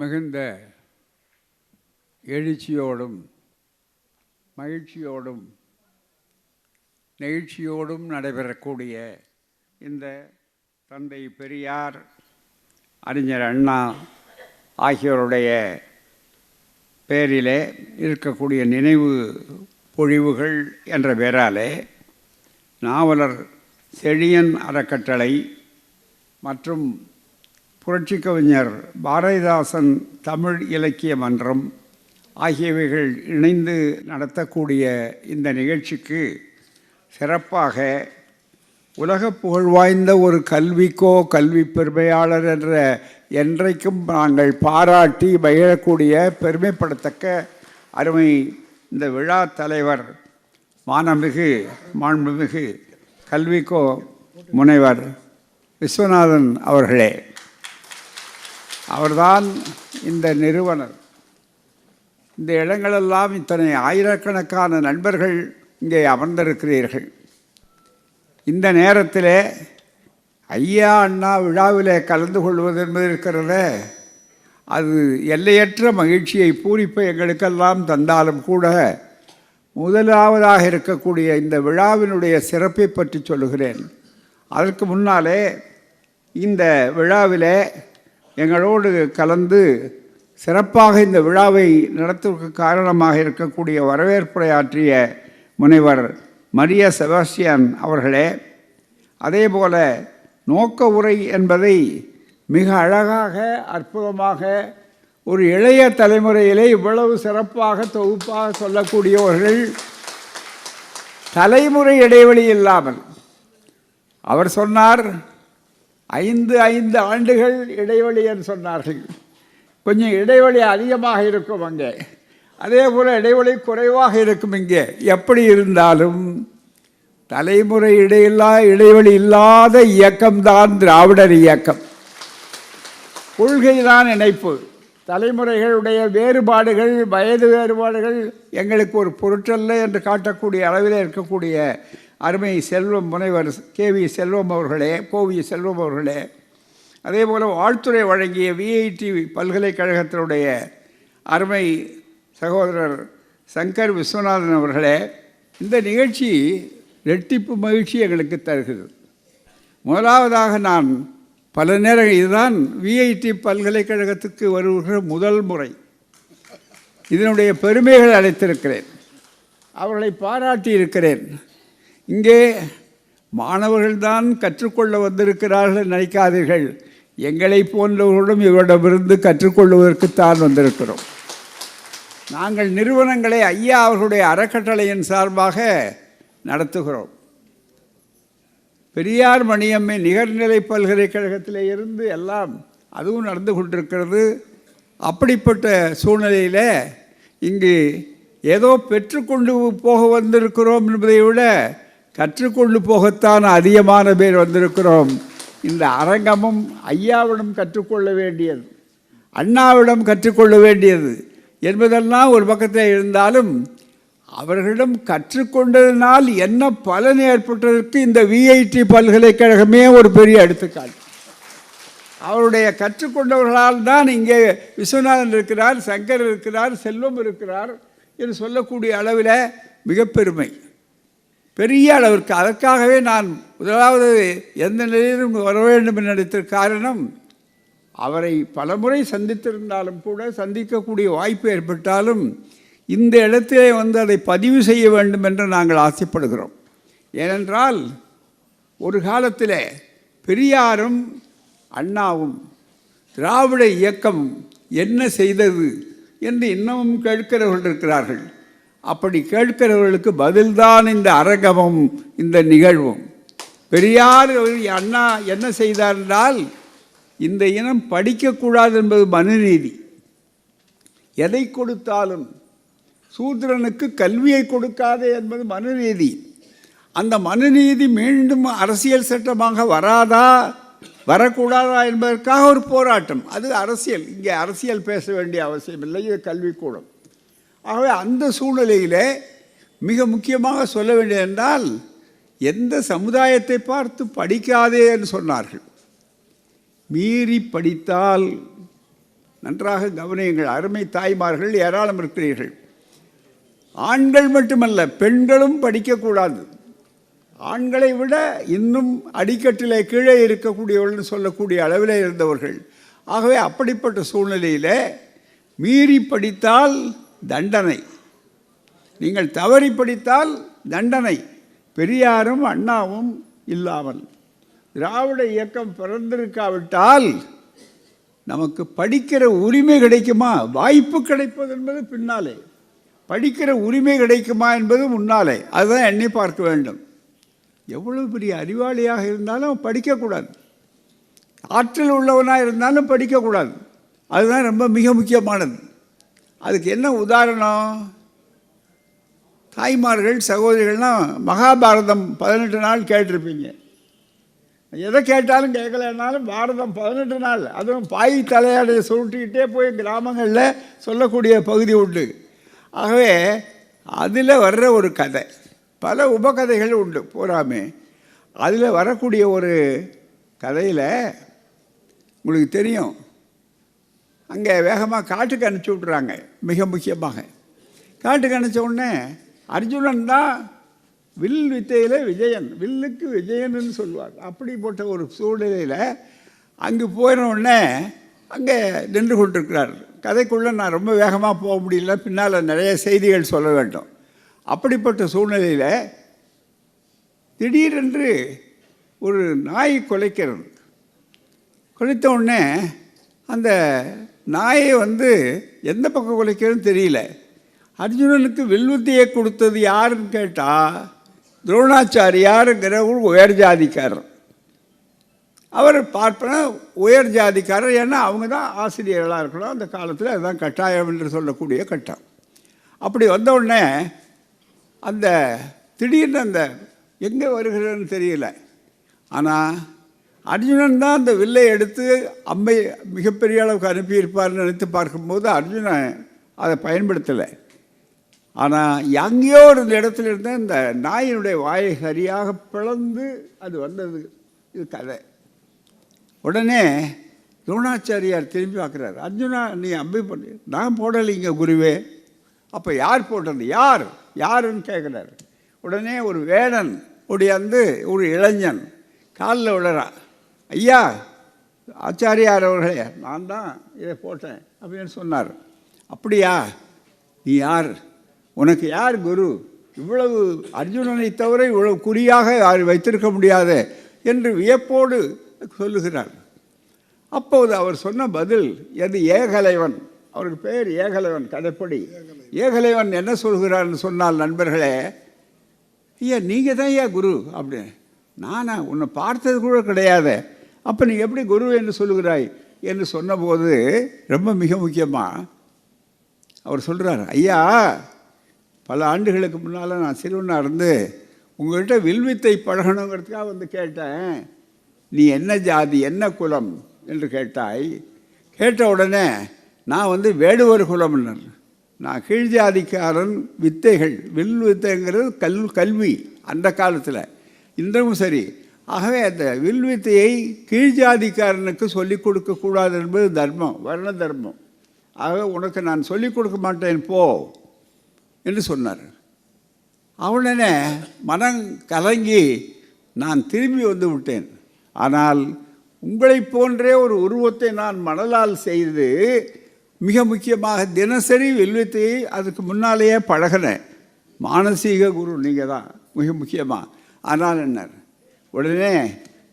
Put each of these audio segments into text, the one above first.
மிகுந்த எழுச்சியோடும் மகிழ்ச்சியோடும் நெகிழ்ச்சியோடும் நடைபெறக்கூடிய இந்த தந்தை பெரியார் அறிஞர் அண்ணா ஆகியோருடைய பேரிலே இருக்கக்கூடிய நினைவு பொழிவுகள் என்ற பெயராலே நாவலர் செழியன் அறக்கட்டளை மற்றும் புரட்சி கவிஞர் பாரதிதாசன் தமிழ் இலக்கிய மன்றம் ஆகியவைகள் இணைந்து நடத்தக்கூடிய இந்த நிகழ்ச்சிக்கு சிறப்பாக உலக புகழ்வாய்ந்த ஒரு கல்விக்கோ கல்வி பெருமையாளர் என்ற என்றைக்கும் நாங்கள் பாராட்டி மகிழக்கூடிய பெருமைப்படத்தக்க அருமை இந்த விழா தலைவர் மானமிகு மாண்புமிகு கல்விக்கோ முனைவர் விஸ்வநாதன் அவர்களே. அவர்தான் இந்த நிறுவனர். இந்த இடங்களெல்லாம் இத்தனை ஆயிரக்கணக்கான நண்பர்கள் இங்கே அமர்ந்திருக்கிறீர்கள். இந்த நேரத்தில் ஐயா அண்ணா விழாவில் கலந்து கொள்வது என்பது இருக்கிறதே. அது எல்லையற்ற மகிழ்ச்சியை பூரிப்பை எங்களுக்கெல்லாம் தந்தாலும் கூட முதலாவதாக இருக்கக்கூடிய இந்த விழாவினுடைய சிறப்பை பற்றி சொல்லுகிறேன். அதற்கு முன்னாலே இந்த விழாவிலே எங்களோடு கலந்து சிறப்பாக இந்த விழாவை நடத்துவதற்கு காரணமாக இருக்கக்கூடிய வரவேற்புரையாற்றிய முனைவர் மரிய செபாஸ்டியன் அவர்களே அதே போல நோக்க உரை என்பதை மிக அழகாக அற்புதமாக ஒரு இளைய தலைமுறையிலே இவ்வளவு சிறப்பாக தொகுப்பாக சொல்லக்கூடியவர்கள் தலைமுறை இடைவெளி இல்லாமல் அவர் சொன்னார் ஐந்து ஐந்து ஆண்டுகள் இடைவெளி என்று சொன்னார்கள். கொஞ்சம் இடைவெளி அதிகமாக இருக்கும் அங்கே. அதே போல் இடைவெளி குறைவாக இருக்கும் இங்கே. எப்படி இருந்தாலும் தலைமுறை இடையில்லா இடைவெளி இல்லாத இயக்கம்தான் திராவிடர் இயக்கம். கொள்கைதான் இணைப்பு. தலைமுறைகளுடைய வேறுபாடுகள் வயது வேறுபாடுகள் எங்களுக்கு ஒரு பொருட்டல்ல என்று காட்டக்கூடிய அளவில் இருக்கக்கூடிய அருமை செல்வம் முனைவர் கே வி செல்வம் அவர்களே கோவி செல்வம் அவர்களே. அதே போல் வாழ்த்துறை வழங்கிய விஐடி பல்கலைக்கழகத்தினுடைய அருமை சகோதரர் சங்கர் விஸ்வநாதன் அவர்களே இந்த நிகழ்ச்சி ரெட்டிப்பு மகிழ்ச்சி எங்களுக்கு தருகிறது. முதலாவதாக நான் பல நேரம் இதுதான் விஐடி பல்கலைக்கழகத்துக்கு வருகிற முதல் முறை. இதனுடைய பெருமைகள் அழைத்திருக்கிறேன் அவர்களை பாராட்டி இருக்கிறேன். இங்கே மாணவர்கள்தான் கற்றுக்கொள்ள வந்திருக்கிறார்கள் நினைக்காதீர்கள். எங்களை போன்றவர்களும் இவரிடமிருந்து கற்றுக்கொள்வதற்குத்தான் வந்திருக்கிறோம். நாங்கள் நிறுவனங்களை ஐயா அவர்களுடைய அறக்கட்டளையின் சார்பாக நடத்துகிறோம். பெரியார் மணியம்மை நிகர்நிலை பல்கலைக்கழகத்தில் இருந்து எல்லாம் அதுவும் நடந்து கொண்டிருக்கிறது. அப்படிப்பட்ட சூழ்நிலையில் இங்கு ஏதோ பெற்றுக்கொண்டு போக வந்திருக்கிறோம் என்பதை விட கற்றுக்கொண்டு போகத்தான் அதிகமான பேர் வந்திருக்கிறோம். இந்த அரங்கமும் ஐயாவிடம் கற்றுக்கொள்ள வேண்டியது அண்ணாவிடம் கற்றுக்கொள்ள வேண்டியது என்பதெல்லாம் ஒரு பக்கத்தில் இருந்தாலும் அவர்களிடம் கற்றுக்கொண்டதினால் என்ன பலன் ஏற்பட்டதற்கு இந்த விஐடி பல்கலைக்கழகமே ஒரு பெரிய எடுத்துக்காட்டு. அவருடைய கற்றுக்கொண்டவர்களால் தான் இங்கே விஸ்வநாதன் இருக்கிறார் சங்கர் இருக்கிறார் செல்வம் இருக்கிறார் என்று சொல்லக்கூடிய அளவில் மிக பெருமை பெரிய அளவிற்கு. அதற்காகவே நான் முதலாவது எந்த நிலையிலும் வர வேண்டும் என்று நினைத்த காரணம் அவரை பலமுறை சந்தித்திருந்தாலும் கூட சந்திக்கக்கூடிய வாய்ப்பு ஏற்பட்டாலும் இந்த இடத்திலே வந்து அதை பதிவு செய்ய வேண்டும் என்று நாங்கள் ஆசைப்படுகிறோம். ஏனென்றால் ஒரு காலத்தில் பெரியாரும் அண்ணாவும் திராவிட இயக்கம் என்ன செய்தது என்று இன்னமும் கேட்கிறவர்கள் இருக்கிறார்கள். அப்படி கேட்கிறவர்களுக்கு பதில்தான் இந்த அரங்கமும் இந்த நிகழ்வும். பெரியார் அண்ணா என்ன செய்தார் என்றால் இந்த இனம் படிக்கக்கூடாது என்பது மனுநீதி. எதை கொடுத்தாலும் சூத்திரனுக்கு கல்வியை கொடுக்காதே என்பது மனுநீதி. அந்த மனுநீதி மீண்டும் அரசியல் சட்டமாக வராதா வரக்கூடாதா என்பதற்காக ஒரு போராட்டம். அது அரசியல். இங்கே அரசியல் பேச வேண்டிய அவசியம் இல்லை இது கல்விக்கூடம். ஆகவே அந்த சூழ்நிலையில் மிக முக்கியமாக சொல்ல வேண்டியது என்றால் எந்த சமுதாயத்தை பார்த்து படிக்காதே என்று சொன்னார்கள். மீறி படித்தால் நன்றாக கவனியுங்கள் அருமை தாய்மார்கள் ஏராளம் இருக்கிறீர்கள். ஆண்கள் மட்டுமல்ல பெண்களும் படிக்கக்கூடாது ஆண்களை விட இன்னும் அடிக்கட்டிலே கீழே இருக்கக்கூடியவர்கள் சொல்லக்கூடிய அளவில் இருந்தவர்கள். ஆகவே அப்படிப்பட்ட சூழ்நிலையில் மீறி படித்தால் தண்டனை. நீங்கள் தவறி படித்தால் தண்டனை. பெரியாரும் அண்ணாவும் இல்லாமல். திராவிட இயக்கம் பிறந்திருக்காவிட்டால் நமக்கு படிக்கிற உரிமை கிடைக்குமா? வாய்ப்பு கிடைப்பது என்பது பின்னாலே. படிக்கிற உரிமை கிடைக்குமா என்பது முன்னாலே. அதுதான் எண்ணி பார்க்க வேண்டும். எவ்வளவு பெரிய அறிவாளியாக இருந்தாலும் படிக்கக்கூடாது. ஆற்றல் உள்ளவனாக இருந்தாலும் படிக்கக்கூடாது. அதுதான் ரொம்ப மிக முக்கியமானது. அதுக்கு என்ன உதாரணம்? தாய்மார்கள் சகோதரிகள்லாம் மகாபாரதம் பதினெட்டு நாள் கேட்டிருப்பீங்க. எதை கேட்டாலும் கேட்கலனாலும் பாரதம் பதினெட்டு நாள். அதுவும் பாய் தலையாடைய சுருட்டிக்கிட்டே போய் கிராமங்களில் சொல்லக்கூடிய பகுதி உண்டு. ஆகவே அதில் வர்ற ஒரு கதை. பல உபகதைகள் உண்டு. பூராமே அதில் வரக்கூடிய ஒரு கதையில் உங்களுக்கு தெரியும். அங்கே வேகமாக காட்டுக்கு அனுப்பிச்சி விட்றாங்க மிக முக்கியமாக. காட்டுக்கு அனுப்பிச்ச உடனே அர்ஜுனன் தான் வில் வித்தையில் விஜயன் வில்லுக்கு விஜயன்னு சொல்லுவார். அப்படிப்பட்ட ஒரு சூழ்நிலையில் அங்கே போயின உடனே அங்கே நின்று கொண்டிருக்கிறார். கதைக்குள்ளே நான் ரொம்ப வேகமாக போக முடியல பின்னால் நிறைய செய்திகள் சொல்ல வேண்டும். அப்படிப்பட்ட சூழ்நிலையில் திடீரென்று ஒரு நாய் குலைக்கிறது. கொலைத்த உடனே அந்த நாயை வந்து எந்த பக்கம் குலைக்கிறதுன்னு தெரியல. அர்ஜுனனுக்கு வில்வித்தையை கொடுத்தது யாருன்னு கேட்டால் துரோணாச்சாரியாருங்கிற ஒரு உயர் ஜாதிக்காரர். அவர் பார்ப்பன உயர் ஜாதிக்காரர் ஏன்னா அவங்க தான் ஆசிரியர்களாக இருக்கணும். அந்த காலத்தில் அதுதான் கட்டாயம் என்று சொல்லக்கூடிய கட்டம். அப்படி வந்த உடனே அந்த திடீர்னு அந்த எங்கே வருகிறன்னு தெரியல. ஆனால் அர்ஜுனன் தான் அந்த வில்லை எடுத்து அம்மை மிகப்பெரிய அளவுக்கு அனுப்பியிருப்பார்னு நினைத்து பார்க்கும்போது அர்ஜுனன் அதை பயன்படுத்தலை. ஆனால் எங்கேயோ ஒரு இடத்துல இருந்த இந்த நாயினுடைய வாயை சரியாக பிளந்து அது வந்தது. இது கதை. உடனே துரோணாச்சாரியார் திரும்பி பார்க்குறாரு. அர்ஜுனா நீ அம்பி பண்ணி நான் போடலைங்க குருவே. அப்போ யார் போட்டது? யார்? யாருன்னு கேட்குறாரு. உடனே ஒரு வேடன் ஒடியாந்து ஒரு இளைஞன் காலில் விழுறான் ஐயா ஆச்சாரியார் அவர்களே நான் தான் இதை போட்டேன் அப்படின்னு சொன்னார். அப்படியா? நீ யார்? உனக்கு யார் குரு? இவ்வளவு அர்ஜுனனை தவிர இவ்வளவு குறியாக யார் வைத்திருக்க முடியாது என்று வியப்போடு சொல்லுகிறார். அப்போது அவர் சொன்ன பதில் எது ஏகலைவன்? அவருக்கு பேர் ஏகலைவன் கதைப்படி ஏகலைவன் என்ன சொல்கிறார்னு சொன்னால் நண்பர்களே ஐயா நீங்கள் தான் ஐயா குரு? அப்படின்னு. நானா? உன்னை பார்த்தது கூட கிடையாது. அப்போ நீ எப்படி குரு என்று சொல்லுகிறாய் என்று சொன்னபோது ரொம்ப மிக முக்கியமாக அவர் சொல்கிறார் ஐயா பல ஆண்டுகளுக்கு முன்னால் நான் சிறுவனாக இருந்து உங்கள்கிட்ட வில்வித்தை பழகணுங்கிறதுக்காக வந்து கேட்டேன். நீ என்ன ஜாதி என்ன குலம்? என்று கேட்டாய். கேட்ட உடனே நான் வந்து வேடுவர் குலம்னர் நான் கீழ் ஜாதிக்காரன் வித்தைகள் வில் வித்தைங்கிறது கல் கல்வி அந்த காலத்தில். இன்றும் சரி ஆகவே அந்த வில்வித்தையை கீழ்ஜாதிக்காரனுக்கு கீழ் ஜாதிக்காரனுக்கு சொல்லிக் கொடுக்கக்கூடாது என்பது தர்மம் வர்ண தர்மம். ஆக உனக்கு நான் சொல்லிக் கொடுக்க மாட்டேன் போ என்று சொன்னார். அவனே மனம் கலங்கி நான் திரும்பி வந்து விட்டேன். ஆனால் உங்களைப் போன்றே ஒரு உருவத்தை நான் மணலால் செய்து மிக முக்கியமாக தினசரி வில்வித்தையை அதுக்கு முன்னாலேயே பழகினேன். மானசீக குரு நீங்கள் தான் மிக முக்கியமாக ஆனால் என்ன உடனே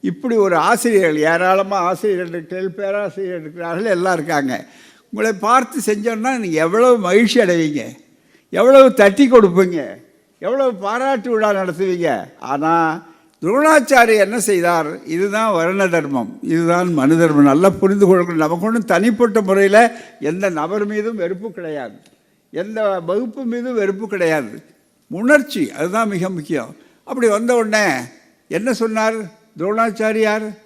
இப்படி ஒரு ஆசிரியர்கள் ஏராளமாக ஆசிரியர்கள் பேராசிரியர் இருக்கிறார்கள் எல்லாம் இருக்காங்க. உங்களை பார்த்து செஞ்சோன்னா நீங்கள் எவ்வளவு மகிழ்ச்சி அடைவீங்க? எவ்வளவு தட்டி கொடுப்பீங்க? எவ்வளவு பாராட்டு விழா நடத்துவீங்க? ஆனால் துரோணாச்சாரியர் என்ன செய்தார்? இதுதான் வருண தர்மம். இதுதான் மனு தர்மம். நல்லா புரிந்து கொள்ளணும் நமக்கு ஒன்றும் தனிப்பட்ட முறையில் எந்த நபர் மீதும் வெறுப்பு கிடையாது. எந்த வகுப்பு மீதும் வெறுப்பு கிடையாது. உணர்ச்சி அதுதான் மிக முக்கியம். அப்படி வந்த உடனே என்ன சொன்னார்? துரோணாச்சாரியார்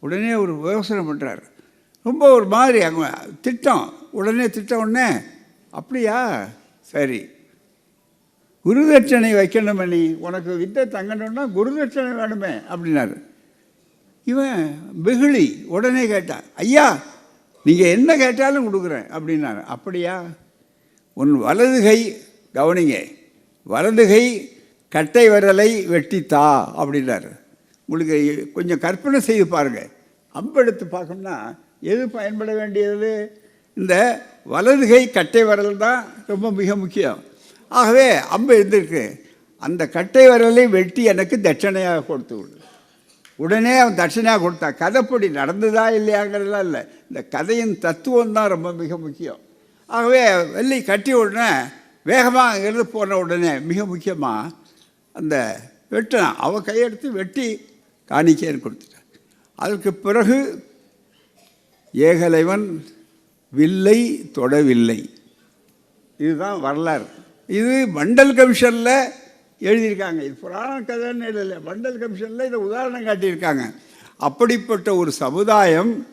உடனே ஒரு யோசனை பண்ணுறார் ரொம்ப ஒரு மாதிரி அங்கே திட்டம். உடனே திட்ட உடனே அப்படியா? சரி. குருதட்சணை வைக்கணுமே நீ உனக்கு வித்தை தங்கணும்னா குருதட்சணை வேணுமே அப்படின்னாரு. இவன் வெகுளி. உடனே கேட்டான் ஐயா நீங்கள் என்ன கேட்டாலும் கொடுக்குறேன் அப்படின்னாரு. அப்படியா? உன் வலது கை கவனிங்க வலது கை கட்டை விரலை வெட்டித்தா அப்படின்னாரு. உங்களுக்கு கொஞ்சம் கற்பனை செய்து பாருங்கள் அம்பெடுத்து பார்க்கணும்னா எது பயன்பட வேண்டியது? இந்த வலது கை கட்டை விரல் தான் ரொம்ப மிக முக்கியம். ஆகவே அம்பு இருந்திருக்கு அந்த கட்டை விரலை வெட்டி எனக்கு தட்சணையாக கொடுத்து விடு. உடனே அவன் தட்சணையாக கொடுத்தா கதைப்படி நடந்ததா இல்லையாங்கிறதுலாம் இல்லை. இந்த கதையின் தத்துவம் தான் ரொம்ப மிக முக்கியம். ஆகவே வெள்ளி கட்டி உடனே வேகமாக அங்கேருந்து போன உடனே மிக முக்கியமாக அந்த வெட்டினான் அவள் கையெடுத்து வெட்டி காணிக்கேன்னு கொடுத்துட்டான் அதற்கு பிறகு ஏகலைவன் வில்லை தொடவில்லை. இதுதான் வரலாறு. இது மண்டல் கமிஷனில் எழுதியிருக்காங்க. இது புராண கதைன்னு இல்லை மண்டல் கமிஷனில் இதை உதாரணம் காட்டியிருக்காங்க. அப்படிப்பட்ட ஒரு சமுதாயம்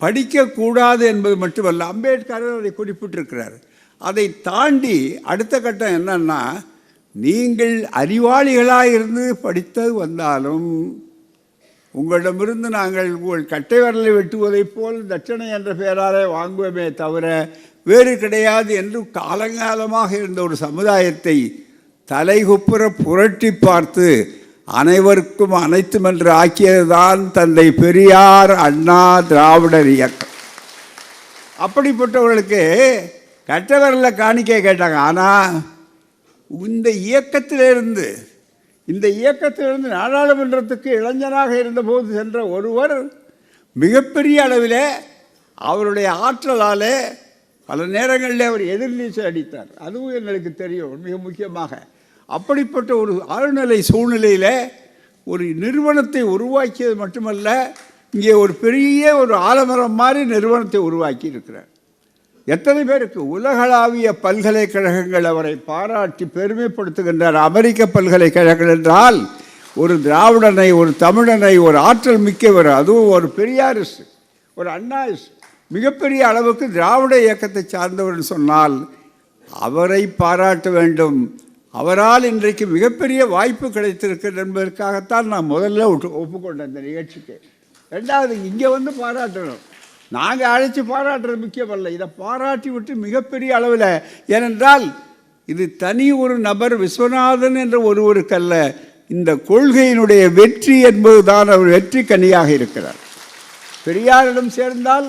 படிக்கக்கூடாது என்பது மட்டுமல்ல அம்பேத்கர் அதை குறிப்பிட்டிருக்கிறார். அதை தாண்டி அடுத்த கட்டம் என்னன்னா நீங்கள் அறிவாளிகளாக இருந்து படித்தது வந்தாலும் உங்களிடமிருந்து நாங்கள் உங்கள் கட்டை வரலை வெட்டுவதைப் போல் தட்சணை என்ற பெயராலே வாங்குவோமே தவிர வேறு கிடையாது என்று காலங்காலமாக இருந்த ஒரு சமுதாயத்தை தலைகுப்புற புரட்டி பார்த்து அனைவருக்கும் அனைத்தும் என்று ஆக்கியதுதான் தந்தை பெரியார் அண்ணா திராவிடர் இயக்கம். அப்படிப்பட்டவர்களுக்கு கட்டவரில் காணிக்கை கேட்டாங்க. ஆனால் இந்த இயக்கத்திலிருந்து இந்த இயக்கத்திலிருந்து நாடாளுமன்றத்துக்கு இளைஞராக இருந்தபோது சென்ற ஒருவர் மிகப்பெரிய அளவில் அவருடைய ஆற்றலாலே பல நேரங்களில் அவர் எதிர்நீச்சல் அடித்தார். அதுவும் எங்களுக்கு தெரியும் மிக முக்கியமாக. அப்படிப்பட்ட ஒரு ஆழ்நிலை சூழ்நிலையில் ஒரு நிறுவனத்தை உருவாக்கியது மட்டுமல்ல இங்கே ஒரு பெரிய ஒரு ஆலமரம் மாதிரி நிறுவனத்தை உருவாக்கி இருக்கிறார் எத்தனை பேருக்கு உலகளாவிய பல்கலைக்கழகங்கள் அவரை பாராட்டி பெருமைப்படுத்துகின்றார் அமெரிக்க பல்கலைக்கழகங்கள் என்றால் ஒரு திராவிடனை ஒரு தமிழனை ஒரு ஆற்றல் மிக்கவர் அதுவும் ஒரு பெரியாரிசு ஒரு அண்ணாயிஸ் மிகப்பெரிய அளவுக்கு திராவிட இயக்கத்தை சார்ந்தவர் சொன்னால் அவரை பாராட்ட வேண்டும். அவரால் இன்றைக்கு மிகப்பெரிய வாய்ப்பு கிடைத்திருக்கிறது என்பதற்காகத்தான் நான் முதல்ல ஒட்டு ஒப்புக்கொண்டேன் இந்த நிகழ்ச்சிக்கு. ரெண்டாவது இங்கே வந்து பாராட்டணும். நாங்கள் அழைச்சி பாராட்டுறது முக்கியமல்ல. இதை பாராட்டி விட்டு மிகப்பெரிய அளவில் ஏனென்றால் இது தனி ஒரு நபர் விஸ்வநாதன் என்ற ஒருவருக்கல்ல இந்த கொள்கையினுடைய வெற்றி என்பதுதான் அவர் வெற்றி கனியாக இருக்கிறார். பெரியாரிடம் சேர்ந்தால்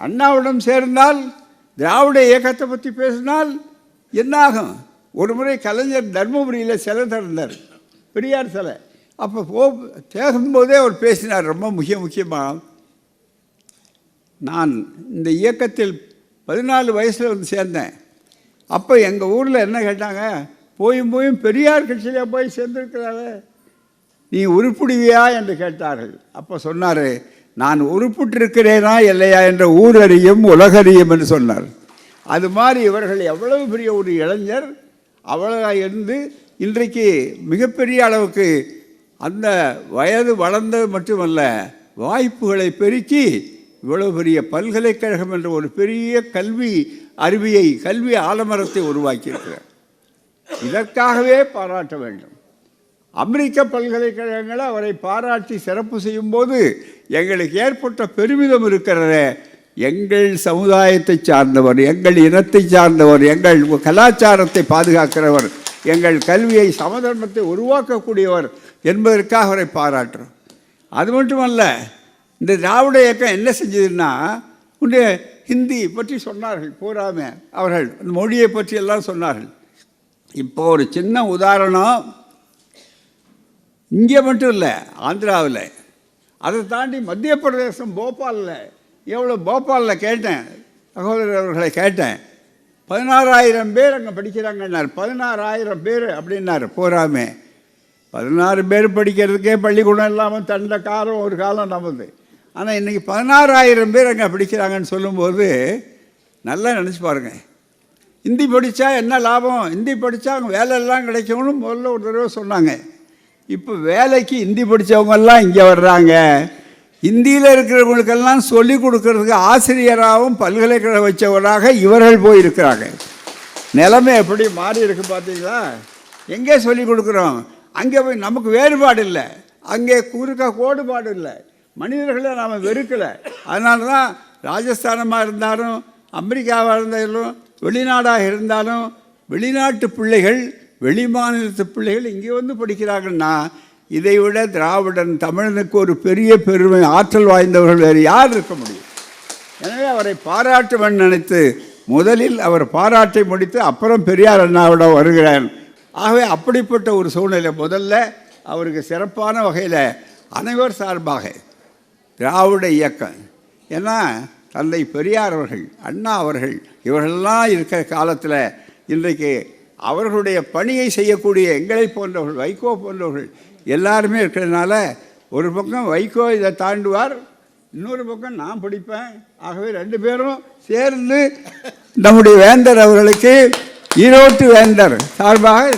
அண்ணாவிடம் சேர்ந்தால் திராவிட இயக்கத்தை பற்றி பேசினால் என்னாகும் ஒரு முறை கலைஞர் தர்மபுரியில் சிலை திறந்தார். பெரியார் சிலை. அப்போ போ பேசும்போதே அவர் பேசினார். ரொம்ப முக்கிய முக்கியமாக நான் இந்த இயக்கத்தில் பதினாலு வயசில் வந்து சேர்ந்தேன். அப்போ எங்கள் ஊரில் என்ன கேட்டாங்க? போயும் போயும் பெரியார் கட்சியிலே போய் சேர்ந்துருக்கிறாரு. நீ உருப்பிடுவியா? என்று கேட்டார்கள். அப்போ சொன்னார் நான் உருப்பிட்டிருக்கிறேனா இல்லையா என்ற ஊர் அறியும் உலகறியும் என்று சொன்னார். அது மாதிரி இவர்கள் எவ்வளவு பெரிய ஒரு இளைஞர் அவ்வளோ இருந்து இன்றைக்கு மிகப்பெரிய அளவுக்கு அந்த வயது வளர்ந்தது மட்டுமல்ல வாய்ப்புகளை பெருக்கி இவ்வளவு பெரிய பல்கலைக்கழகம் என்ற ஒரு பெரிய கல்வி அறிவியை கல்வி ஆலமரத்தை உருவாக்கியிருக்கிறார். இதற்காகவே பாராட்ட வேண்டும். அமெரிக்க பல்கலைக்கழகங்களை அவரை பாராட்டி சிறப்பு செய்யும்போது எங்களுக்கு ஏற்பட்ட பெருமிதம் இருக்கிறத. எங்கள் சமுதாயத்தை சார்ந்தவர் எங்கள் இனத்தை சார்ந்தவர் எங்கள் கலாச்சாரத்தை பாதுகாக்கிறவர் எங்கள் கல்வியை சமதர்மத்தை உருவாக்கக்கூடியவர் என்பதற்காக அவரை பாராட்டுறோம். அது மட்டுமல்ல இந்த திராவிட இயக்கம் என்ன செஞ்சதுன்னா உண்டு ஹிந்தி பற்றி சொன்னார்கள் பூராமே அவர்கள் அந்த மொழியை பற்றி எல்லாம் சொன்னார்கள். இப்போ ஒரு சின்ன உதாரணம். இங்கே மட்டும் இல்லை ஆந்திராவில். அதை தாண்டி மத்திய பிரதேசம் போபாலில். எவ்வளோ போபாலில் கேட்டேன். சகோதரர் அவர்களை கேட்டேன். பதினாறாயிரம் பேர் அங்கே படிக்கிறாங்கன்னார். பதினாறாயிரம் பேர் அப்படின்னார் போராமே பதினாறு பேர் படிக்கிறதுக்கே பள்ளிக்கூடம் இல்லாமல் தண்ட காலம் ஒரு காலம் நமது. ஆனால் இன்றைக்கி பதினாறாயிரம் பேர் அங்கே படிக்கிறாங்கன்னு சொல்லும்போது நல்லா நினச்சி பாருங்கள் ஹிந்தி படித்தா என்ன லாபம்? ஹிந்தி படித்தா அவங்க வேலையெல்லாம் கிடைக்கும்னு முதல்ல ஒரு தடவை சொன்னாங்க. இப்போ வேலைக்கு ஹிந்தி படித்தவங்கெல்லாம் இங்கே வர்றாங்க. ஹிந்தியில் இருக்கிறவங்களுக்கெல்லாம் சொல்லிக் கொடுக்கறதுக்கு ஆசிரியராகவும் பல்கலைக்கழகம் வச்சவராக இவர்கள் போயிருக்கிறாங்க. நிலைமை எப்படி மாறி இருக்கு பார்த்தீங்களா எங்கே சொல்லிக் கொடுக்குறோம்? அங்கே போய் நமக்கு வேறுபாடு இல்லை. அங்கே குறுக்க கோடுபாடு இல்லை. மனிதர்களை நாம் வெறுக்கலை. அதனால தான் ராஜஸ்தானமாக இருந்தாலும் அமெரிக்காவாக இருந்தாலும் வெளிநாடாக இருந்தாலும் வெளிநாட்டு பிள்ளைகள் வெளி மாநிலத்து பிள்ளைகள் இங்கே வந்து படிக்கிறாங்கன்னா இதை விட திராவிடன் தமிழனுக்கு ஒரு பெரிய பெருமை ஆற்றல் வாய்ந்தவர்கள் வேறு யார் இருக்க முடியும்? எனவே அவரை பாராட்டுவன் நினைத்து முதலில் அவர் பாராட்டை முடித்து அப்புறம் பெரியார் அண்ணாவிடம் வருகிறார் ஆகவே அப்படிப்பட்ட ஒரு சூழ்நிலை முதல்ல அவருக்கு சிறப்பான வகையில் அனைவர் சார்பாக திராவிட இயக்கம். ஏன்னா தந்தை பெரியார் அவர்கள் அண்ணா அவர்கள் இவர்களெல்லாம் இருக்கிற காலத்தில் இன்றைக்கு அவர்களுடைய பணியை செய்யக்கூடிய எங்களை போன்றவர்கள் வைகோ போன்றவர்கள் எல்லாருமே இருக்கிறதுனால ஒரு பக்கம் வைகோ இதை தாண்டுவார் இன்னொரு பக்கம் நான் படிப்பேன். ஆகவே ரெண்டு பேரும் சேர்ந்து நம்முடைய வேந்தர் அவர்களுக்கு ஈரோட்டு வேந்தர் சார்பாக